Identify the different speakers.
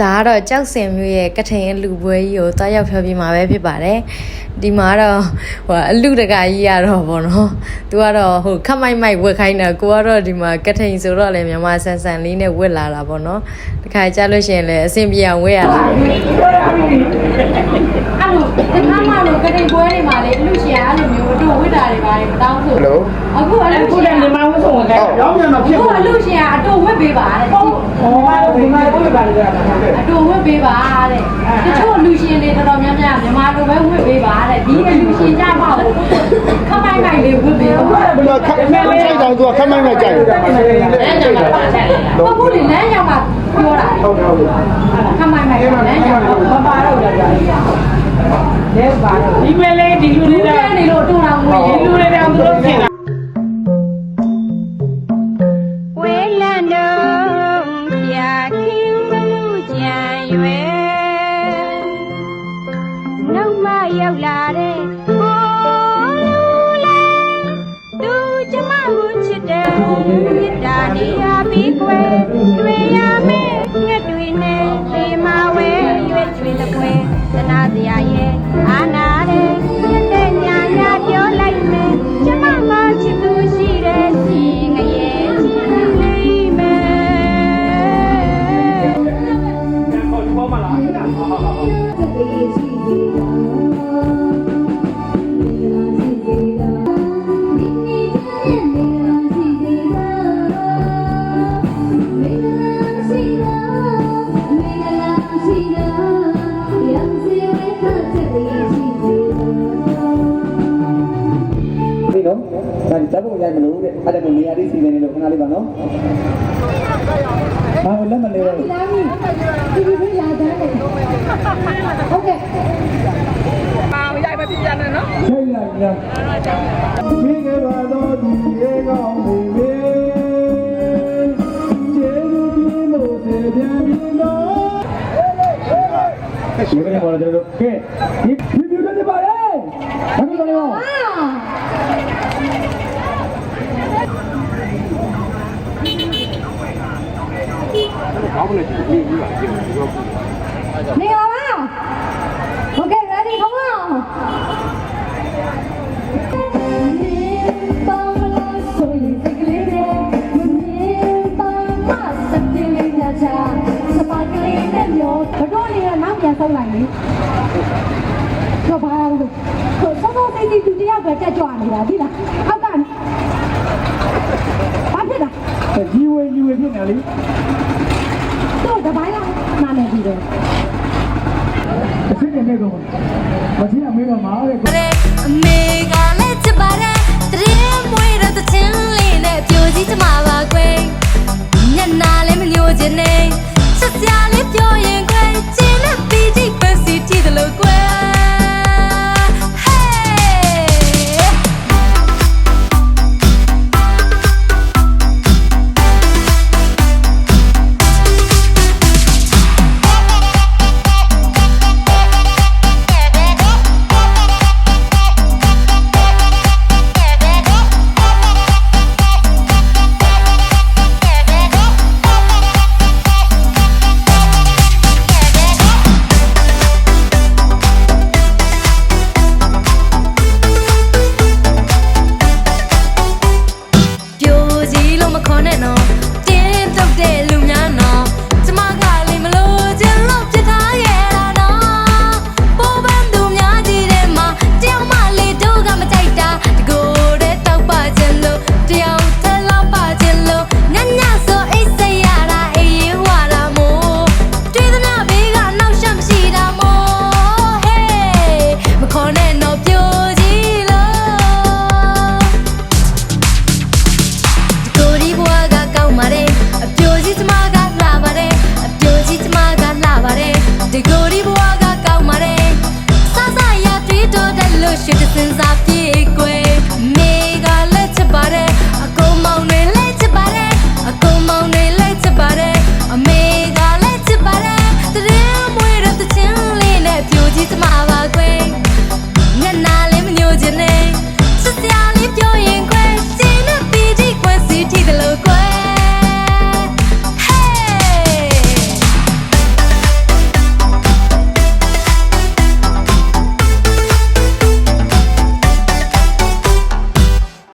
Speaker 1: ဒါကတော့ကြောက်စင်မျိုးရဲ့ကထင်လူပွဲကြီးကိုတွားရောက်ဖြောပြမှာပဲဖြစ်ပါတယ်ဒီမှာတော့ဟိုအလူတကာကြီးရတော့ဗောနော်သူကတော့ဟိုခက်မိုက်မိုက်ဝက်ခိုင်းတာကိုကတော့ဒီမှာကထင်ဆိုတော့လေမြန်မာဆန်ဆန်လေးနဲ့ဝက်လာတာဗောနော်တခါကြလို့ရှိရင်လည်းအဆင်ပြေအောင်ဝက်ရတာ
Speaker 2: အဲ့လိုတခါမှလို့ကတိပွဲတွေမှာလေအလူရှင်အဲ့လိုမျိုးအတူဝိတာတွေပါတယ်မတောင်းဆို
Speaker 3: လို့
Speaker 2: အခုအလူ
Speaker 4: ခု
Speaker 2: ရှင်
Speaker 4: လည်းဒီမှာဝတ်ဆုံးဝင်ခဲ့
Speaker 3: ရောင်းမြန်တော့ဖြစ်
Speaker 2: အခု
Speaker 3: ဘူး
Speaker 2: အလူရှင်ကအတူဝစ်ပေးပါတဲ့
Speaker 4: ဟုတ်ဟောဒီမှာ ကိုယ်ပါလေကြာတာ
Speaker 2: အတူဝစ်ပေးပါတဲ့တချို့အလူရှင်တွေတော်တော်များများမြန်မာလိုပဲဝစ်ပေးပါတဲ့ဒီအလူရှင်ကြပါဘူးခမိုင်းမိုင်းလေးဝစ်ပေးပါ
Speaker 3: ဒီမှာခက်ခိုက်တိုင်းသူကခက်မိုက်မိုက်ကြိုက်တယ်
Speaker 4: အဲ့ကြောင့်ပါဆက်
Speaker 2: ဟုတ်ဘူးလေလမ်းရောက်မှပြောတာ
Speaker 3: ဟုတ်တယ်ဟုတ်တယ်
Speaker 2: ခမိုင်းမိုင်းလမ်းရောက်မှ
Speaker 4: မပါတော့ကြာကြာလဲပါဒီမဲလေးဒီလူ
Speaker 2: လူ
Speaker 4: လေး
Speaker 2: တွေ
Speaker 4: တွေ သ
Speaker 5: နာစရာရဲ့အာနာတဲ့
Speaker 6: ဒါဒီတပ်ဖို့ရိုက်မလို့တဲ့အဲ့ဒါကိုနေရာလေးစီစဉ်နေလို့ခဏလေးပါနော်ဘာလို့လက်မလဲတော့
Speaker 2: လာပြီဒီဒီလေးလာကြတယ်ဟုတ်ကဲ့
Speaker 6: ချိန်လိုက်ကြမိခဲ့ပါတော့ဒီရေကောင်းနေပြီကျေလူဒီမို့စေပြန်ပြီနော်ဒီကနေပေါ်လာတယ်လို့ကဲဒီဒီဒီတွေပါလေဘာလို့လဲ
Speaker 2: နေပါပါโอเค ready come on ဘတော်လေးကနောက်ပြန်ဆုံးလိုက်လေတော့ဘာလို့ဆိုတော့စိတ်စီသူတယောက်ပဲတက်ကြွနေတာဒီလားအောက်ကဘာဖြစ်တာ
Speaker 6: ဒီဝေဒီဝေဖြစ်နေလေ မကြည့်အမေ
Speaker 2: တော့မားတဲ့ကိုအမေကလည်းချစ်ပါတ
Speaker 6: ယ်တရင်မွေးတော့တချင်းလေးနဲ့ပြိုကြီးချမပါ
Speaker 5: ကွယ်ညနာလည်းမညို